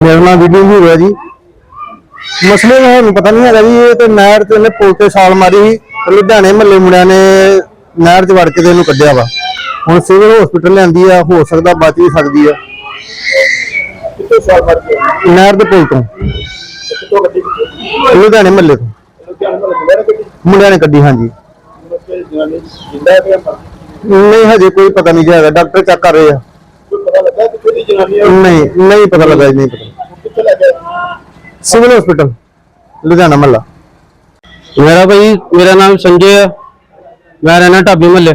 ਮੇਰਾ ਨਾਮ ਵਿਜੂ ਜੀ ਹੋਇਆ ਜੀ। ਮਸਲੇ ਦਾ ਸਾਨੂੰ ਪਤਾ ਨਹੀਂ ਹੈਗਾ ਜੀ। ਇਹ ਤੇ ਨਹਿਰ ਤੇ ਇਹਨੇ ਪੁਲ ਤੇ ਛਾਲ ਮਾਰੀ ਸੀ। ਤੇ ਲੁਧਿਆਣੇ ਮੱਲੇ ਮੁੰਡਿਆਂ ਨੇ ਨਹਿਰ 'ਚ ਵੜ ਕੇ ਤੇ ਇਹਨੂੰ ਕੱਢਿਆ ਵਾ। ਹੁਣ ਸਿਵਲ ਹਸਪੀਟਲ ਲਿਆਂਦੀ ਆ ਹੋ ਸਕਦਾ ਬਚ ਵੀ ਸਕਦੀ ਆ। ਕਿੱਥੋਂ ਮਰ ਨਹਿਰ ਦੇ ਪੁਲ ਤੋਂ। ਕਿੱਥੋਂ ਲੁਧਿਆਣੇ ਮੱਲੇ ਤੋਂ। ਮੁੰਡਿਆਂ ਨੇ ਕੱਢੀ ਹਾਂਜੀ। ਨਹੀਂ ਹਜੇ ਕੋਈ ਪਤਾ ਨਹੀਂ ਹੈਗਾ। ਡਾਕਟਰ ਚੈੱਕ ਕਰ ਰਹੇ ਆ? ਨਹੀਂ ਨਹੀਂ ਪਤਾ ਲੱਗਾ ਜੀ ਨਹੀਂ ਪਤਾ। ਸਿਵਲ ਹਸਪੀਟਲ ਲੁਧਿਆਣਾ ਮੱਲਾ ਮੇਰਾ ਭਾਈ ਮੇਰਾ ਨਾਮ ਸੰਜੇ ਹੈ ਮੈਂ ਰਹਿਣਾ ਢਾਬੀ ਮਹੱਲੇ।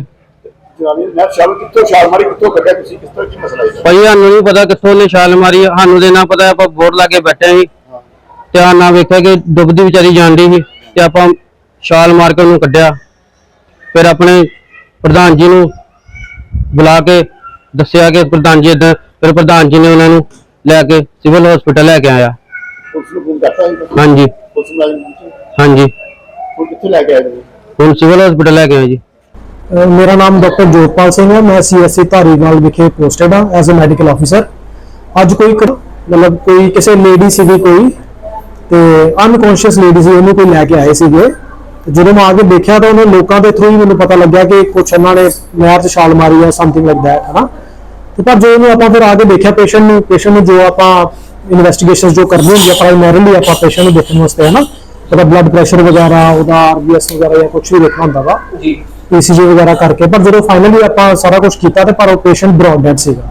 ਜਨਾਨੀ ਨੇ ਸ਼ਾਲ ਕਿੱਥੋਂ ਛਾਲ ਮਾਰੀ ਕਿੱਥੋਂ ਕੱਢਿਆ ਤੁਸੀਂ? ਕਿਸ ਤਰ੍ਹਾਂ ਕੀ ਮਸਲਾ ਹੈ? ਭਾਈ ਸਾਨੂੰ ਨਹੀਂ ਪਤਾ ਕਿੱਥੋਂ ਉਹਨੇ ਛਾਲ ਮਾਰੀ ਸਾਨੂੰ ਤੇ ਨਾ ਪਤਾ ਆਪਾਂ ਬੋਰਡ ਲਾ ਕੇ ਬੈਠੇ ਸੀ। ਧਿਆਨ ਨਾਲ ਵੇਖਿਆ ਕਿ ਡੁੱਬਦੀ ਵਿਚਾਰੀ ਜਾਂਦੀ ਸੀ ਤੇ ਆਪਾਂ ਛਾਲ ਮਾਰ ਕੇ ਉਹਨੂੰ ਕੱਢਿਆ। ਫਿਰ ਆਪਣੇ ਪ੍ਰਧਾਨ ਜੀ ਨੂੰ ਬੁਲਾ ਕੇ ਦੱਸਿਆ ਕਿ ਪ੍ਰਧਾਨ ਜੀ ਏਦਾਂ ਫਿਰ ਪ੍ਰਧਾਨ ਜੀ ਨੇ ਉਹਨਾਂ ਨੂੰ ਲੈ ਕੇ ਸਿਵਲ ਹਸਪੀਟਲ ਲੈ ਕੇ ਆਇਆ। ਪੁਲਿਸ ਨੂੰ ਫੋਨ ਕਰਤਾ ਸੀ? ਹਾਂਜੀ। ਪੁਲਿਸ ਮੁਲਾਜ਼ਮ ਪਹੁੰਚੇ। ਹਾਂਜੀ। ਹੁਣ ਕਿੱਥੇ ਲੈ ਕੇ ਆਏ ਜੀ ਹੁਣ ਸਿਵਲ ਹਸਪੀਟਲ ਲੈ ਕੇ ਆਏ ਜੀ। ਅਹ ਮੇਰਾ ਨਾਮ ਡਾਕਟਰ ਜੋਤਪਾਲ ਸਿੰਘ ਹੈ। ਮੈਂ ਸੀਐਸਸੀ ਧਾਰੀਵਾਲ ਵਿਖੇ ਪੋਸਟਡ ਹਾਂ ਐਜ਼ ਅ ਮੈਡੀਕਲ ਆਫੀਸਰ। ਅੱਜ ਕੋਈ ਕ- ਮਤਲਬ ਕੋਈ ਕਿਸੇ ਲੇਡੀ ਸੀਗੀ ਕੋਈ ਤੇ ਅਨਕੌਂਸ਼ੀਅਸ ਲੇਡੀ ਸੀ ਉਹਨੂੰ ਕੋਈ ਲੈ ਕੇ ਆਏ ਸੀਗੇ। ਤੇ ਜਦੋਂ ਮੈਂ ਆ ਕੇ ਦੇਖਿਆ ਤਾਂ ਉਹਨਾਂ ਲੋਕਾਂ ਦੇ ਥਰੂ ਹੀ ਮੈਨੂੰ ਪਤਾ ਲੱਗਿਆ ਕਿ ਕੁਛ ਉਹਨਾਂ ਨੇ ਨਹਿਰ 'ਚ ਛਾਲ ਮਾਰੀ ਹੈ ਸਮਥਿੰਗ ਲਾਈਕ ਦੈਟ ਹਨਾ। ਤੇ ਪਰ ਜੋ ਇਹਨੂੰ ਆਪਾਂ ਫਿਰ ਆ ਕੇ ਦੇਖਿਆ ਪੇਸ਼ੈਂਟ ਨੂੰ ਪੇਸ਼ੈਂਟ ਨੂੰ ਜੋ ਆਪਾਂ ਇਨਵੈਸਟੀਗੇਸ਼ਨਸ ਜੋ ਕਰਨੀ ਹੁੰਦੀ ਆ ਪ੍ਰਾਇਮਰੀਲੀ ਆਪਾਂ ਪੇਸ਼ੈਂਟ ਨੂੰ ਦੇਖਣ ਵਾਸਤੇ ਹਨਾ? ਉਹਦਾ ਬਲੱਡ ਪ੍ਰੈਸ਼ਰ ਵਗੈਰਾ ਉਹਦਾ ਆਰਬੀਐਸ ਵਗੈਰਾ ਜਾਂ ਕੁਝ ਵੀ ਦੇਖਣਾ ਹੁੰਦਾ ਵਾ। ਜੀ। ਈਸੀਜੀ ਵਗੈਰਾ ਕਰਕੇ ਪਰ ਜਦੋਂ ਫਾਈਨਲੀ ਆਪਾਂ ਸਾਰਾ ਕੁਝ ਕੀਤਾ ਤੇ ਪਰ ਉਹ ਪੇਸ਼ੈਂਟ ਬ੍ਰੌਡ ਡੈਡ ਸੀਗਾ।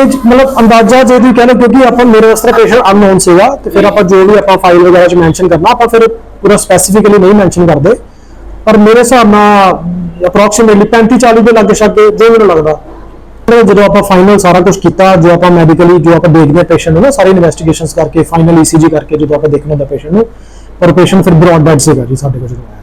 ਏਜ ਮਤਲਬ ਅੰਦਾਜ਼ਾ ਜੇ ਦੀ ਕਹਿੰਦੇ ਕਿਉਂਕਿ ਆਪਾਂ ਮੇਰੇ ਵਾਸਤੇ ਪੇਸ਼ੈਂਟ ਅਨਨੋਨ ਸੀਗਾ ਤੇ ਫਿਰ ਆਪਾਂ ਜੋ ਵੀ ਆਪਾਂ ਫਾਈਲ ਵਗੈਰਾ ਚ ਮੈਂਸ਼ਨ ਕਰਨਾ ਆਪਾਂ ਫਿਰ ਪੂਰਾ ਸਪੈਸੀਫਿਕਲੀ ਨਹੀਂ ਮੈਂਸ਼ਨ ਕਰਦੇ। ਪਰ ਮੇਰੇ ਹਿਸਾਬ ਨਾਲ ਅਪਰੋਕਸੀਮੇਟਲੀ 35 40 ਦੇ ਲੱਗੇ ਸ਼ੱਕ ਜੋ ਮੈਨੂੰ ਲੱਗਦਾ। ਜਦੋਂ ਆਪਾਂ ਫਾਈਨਲ ਸਾਰਾ ਕੁਝ ਕੀਤਾ, ਜੋ ਆਪਾਂ ਮੈਡੀਕਲੀ ਜੋ ਆਪਾਂ ਦੇਖਦੇ ਪੇਸ਼ੈਂਟ ਨੂੰ ਨਾ, ਸਾਰੀ ਇਨਵੈਸਟੀਗੇਸ਼ਨਸ ਕਰਕੇ ਫਾਈਨਲ ਈਸੀਜੀ ਕਰਕੇ ਜਦੋਂ ਆਪਾਂ ਦੇਖਣਾ ਹੁੰਦਾ ਪੇਸ਼ੈਂਟ ਨੂੰ, ਪਰ ਪੇਸ਼ੈਂਟ ਫਿਰ ਬ੍ਰੌਡ ਡੈਡ ਸੀਗਾ ਜੀ ਸਾਡੇ ਕੋਲ ਜਦੋਂ ਆਇਆ।